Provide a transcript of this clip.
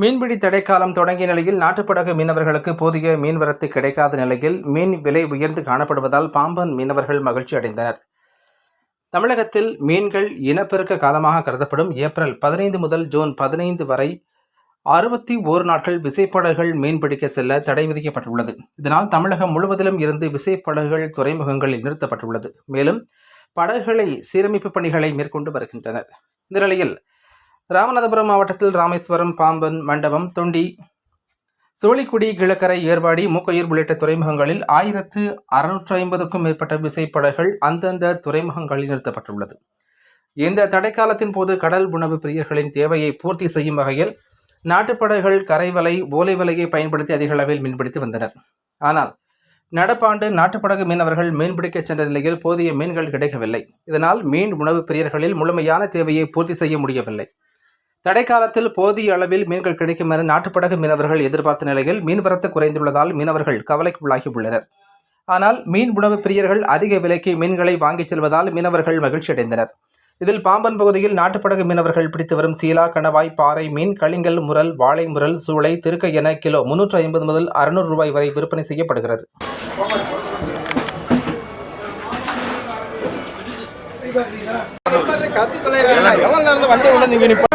மீன்பிடி தடைக்காலம் தொடங்கிய நிலையில் நாட்டுப்படகு மீனவர்களுக்கு போதிய மீன்வரத்து கிடைக்காத நிலையில் மீன் விலை உயர்ந்து காணப்படுவதால் பாம்பன் மீனவர்கள் மகிழ்ச்சி அடைந்தனர். தமிழகத்தில் மீன்கள் இனப்பெருக்க காலமாக கருதப்படும் ஏப்ரல் பதினைந்து முதல் ஜூன் பதினைந்து வரை அறுபத்தி ஓரு நாட்கள் விசைப்படகுகள் மீன்பிடிக்க செல்ல தடை விதிக்கப்பட்டுள்ளது. இதனால் தமிழகம் முழுவதிலும் இருந்து விசைப்படகுகள் துறைமுகங்களில் நிறுத்தப்பட்டுள்ளது. மேலும் படகுகளை சீரமைப்பு பணிகளை மேற்கொண்டு வருகின்றனர். இந்த நிலையில் ராமநாதபுரம் மாவட்டத்தில் ராமேஸ்வரம் பாம்பன் மண்டபம் தொண்டி சோழிக்குடி கிழக்கரை ஏர்வாடி மூக்கையூர் உள்ளிட்ட துறைமுகங்களில் ஆயிரத்து அறுநூற்று ஐம்பதுக்கும் மேற்பட்ட விசைப்படகுகள் அந்தந்த துறைமுகங்களில் நிறுத்தப்பட்டுள்ளது. இந்த தடைக்காலத்தின் போது கடல் உணவு பிரியர்களின் தேவையை பூர்த்தி செய்யும் வகையில் நாட்டுப்படகுகள் கரைவலை ஓலை வலையை பயன்படுத்தி அதிக அளவில் மீன்பிடித்து வந்தனர். ஆனால் நடப்பாண்டு நாட்டுப்படகு மீனவர்கள் மீன்பிடிக்க சென்ற நிலையில் போதிய மீன்கள் கிடைக்கவில்லை. இதனால் மீன் உணவு பிரியர்களில் முழுமையான தேவையை பூர்த்தி செய்ய முடியவில்லை. தடைக்காலத்தில் போதிய அளவில் மீன்கள் கிடைக்கும் என நாட்டுப்படகு மீனவர்கள் எதிர்பார்த்த நிலையில் மீன்வரத்து குறைந்துள்ளதால் மீனவர்கள் கவலைக்கு உள்ளாகியுள்ளனர் ஆனால் மீன் உணவு பிரியர்கள் அதிக விலைக்கு மீன்களை வாங்கிச் செல்வதால் மீனவர்கள் மகிழ்ச்சியடைந்தனர். இதில் பாம்பன் பகுதியில் நாட்டுப்படகு மீனவர்கள் பிடித்து வரும் சீலா கணவாய் பாறை மீன் களிங்கல் முரல் வாழை முரல் சூளை திருக்கை என கிலோ முன்னூற்று ஐம்பது முதல் அறுநூறு ரூபாய் வரை விற்பனை செய்யப்படுகிறது. கத்து தொலைறாங்க எவ்வளவு நேரம் வண்டி நீங்க நிப்ப